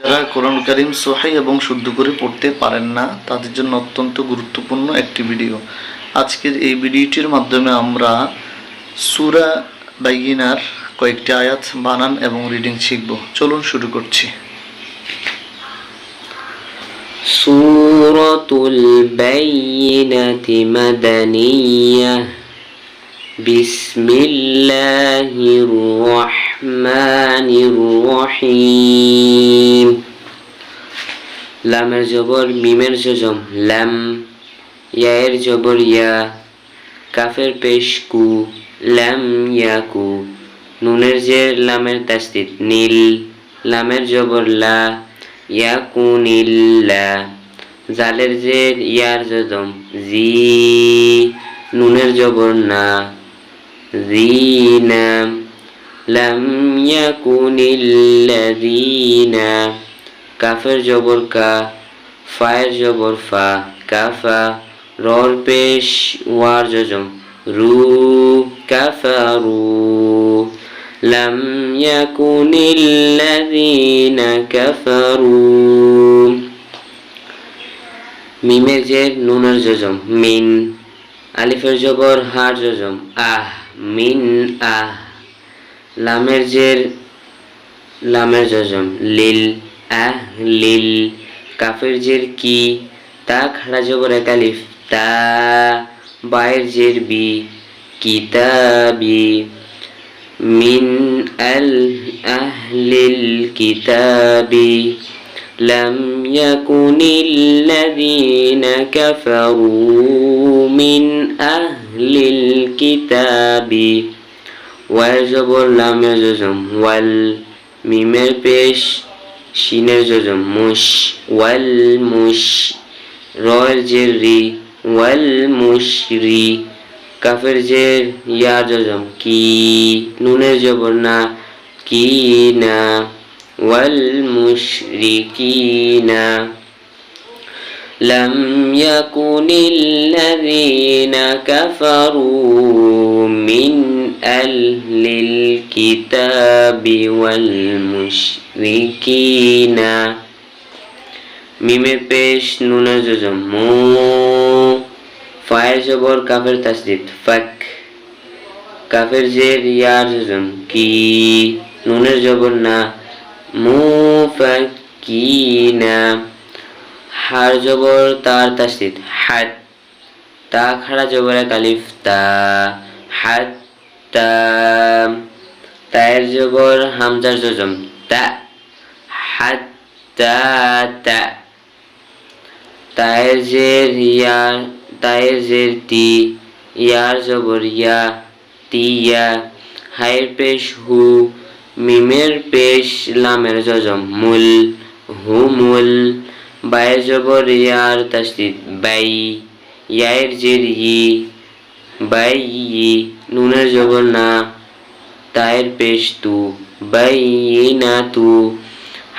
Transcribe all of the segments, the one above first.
যারা কোরআন করিম সোহাই এবং শুদ্ধ করে পড়তে পারেন না, তাদের জন্য অত্যন্ত গুরুত্বপূর্ণ একটি ভিডিও। আজকের এই ভিডিওটির মাধ্যমে আমরা সুরা বাইনার কয়েকটি আয়াত বানান এবং রিডিং শিখব। চলুন শুরু করছি। সুরতুল বাইনাতি মাদানিয়া। বিসমিল্লাহির রহমানির রহিম। লামের জবর, মিমের জজম, লাম, ইয়ায়ের জবর, ইয়া, কাফের পেশ, কু, লাম ইয়াকু নুনের জের লামের তাস্তিত নীল, লামের জবর, লা ইয়াকুনিল্লা জালের জের ইয়ার জজম, জি, নুনের জবর, না জিনা লাম য়া কু, নীল ইয়াকুনিল্লাযীনা কাফের জবর কা ফায়ের জবর ফা কাফা রর পেশ ওয়ার জজম রু কাফারু لم يكن الذين كفروا মিমের জের নুনের জজম মিন আলিফের জবর হার জজম আহ মিন আহ লামের জের লামের জজম লিল আহ লিল কাফের জের কি তা খাড়া জবর এক আলিফ তা বায়ের জের বি কিতাবি من أهل الكتاب لم يكن الذين كفروا من أهل الكتاب ويجبر لم يجزم وال মিমের পেশ শিনের জজম মুশ ওয়াল মুশ রয়ের জেরি ওয়াল মুশরি কাফের জের ইয়া জজম কি নুনের জবর না কি না ওয়াল মুশরিকিনা لم يكن الذين كفروا من أهل الكتاب والمشركين মিমের পেশ নুনের জজম মু ফায়ের জবর কাফের তাসদিদ ফাক কাফের জের ইয়ার জজম কি নুনের জবর না মু ফাকিনা হার জবর তার তাসদিদ হাত তা খাড়া জবর এক আলিফ তা হাত তা, তায়ের জবর হামজার জজম। তা হাত তা। তায়ের জের ইয়ার তায়ের জের তি, ইয়ার জবর ইয়া তিয়া হায়ের পেশ হু, মিমের পেশ লামের জজম। মুল, হু মুল। বায়ের জবর ইয়ার তাসদিদ বাই, ইয়ায়ের জের ই বাই ই নুনের জবর না তায়ের পেশ তু বাই না তু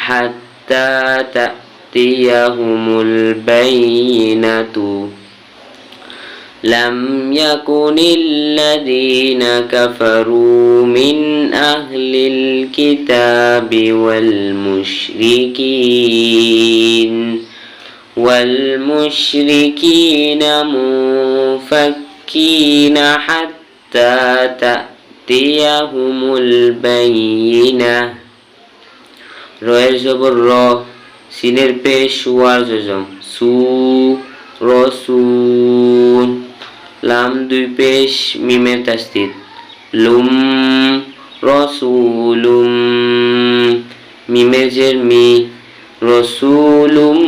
হাত্তা তাতিয়াহুমুল বাইনাতু لم يكن الذين كفروا من أهل الكتاب والمشركين والمشركين منفكين حتى تأتيهم البينة রয়ের জবর র সিনের পেশ ওয়ার জজম সু রসুন লাম দুই পেশ মিমের তাস্তিদ লুম রসুলুম মিমের জের মি রসুলুম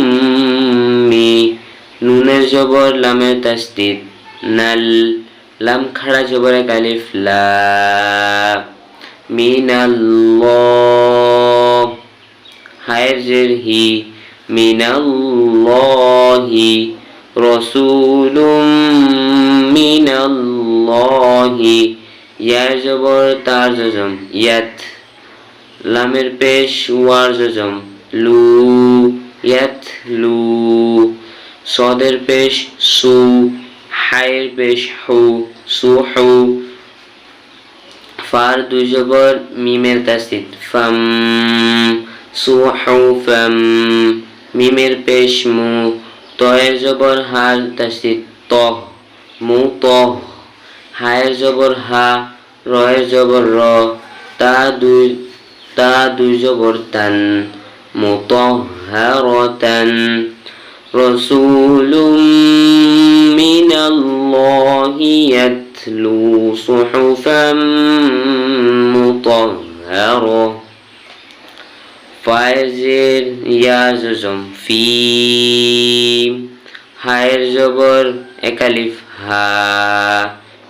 মি নুনের জবর লামের তাস্তিদ নাল লাম খাড়া জবর এক আলিফ লা মিনাল্লাহ হায়ের জের হি মিনাল্লাহি রসুলুম মিনাল্লাহি ইয়ার জবর তার জজম ইয়াত লামের পেশ ওয়ার জজম লু ইয়াত লু সদের পেশ সু হায়ের বেশ হৌ সু হৌ ফার দুজবর মিমের তাসিদ ফাম সু হৌ ফাম, মিমের পেশ, মু, তয়ের জবর, হার তাসিদ ত, মু, ত, হায়ের জবর, হা, রয়ের জবর, র, তা দুই তা দুই জবর, তান মুতহহারতান রাসূলুম يتلو صحفا مطهرة ফায়েজের ইয়াজম ফি হায়ের জবর একালিফ হা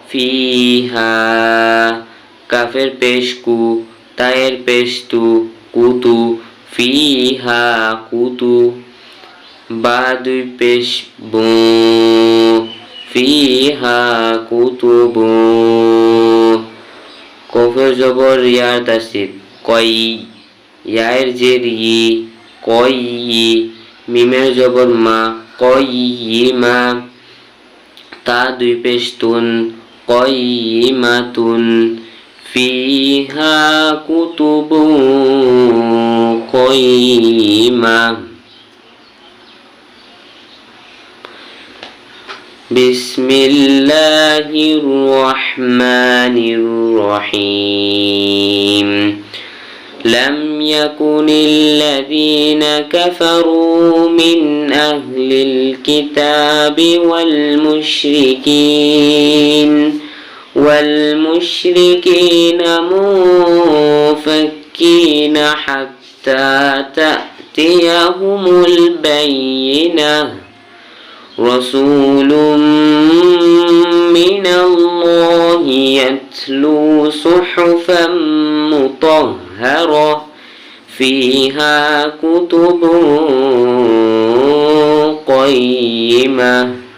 ফি হা কাফের পেশ কু তায়ের পেশ তু কুতু ফি হা কুতু বা দুই পেশ বু ফি কুতুবু কফের জবর ইয়ার তাসিদ। কই ইয়ার ই, কই মিমের জবর মা, কই মা, তা দুই পেশ তুন, কই ই মা তুন। ফিহা কুতুবু কই بسم الله الرحمن الرحيم. لم يكن الذين كفروا من أهل الكتاب والمشركين والمشركين منفكين حتى تأتيهم البينة. رسول من الله يتلو صحفا مطهرة فيها كتب قيمة.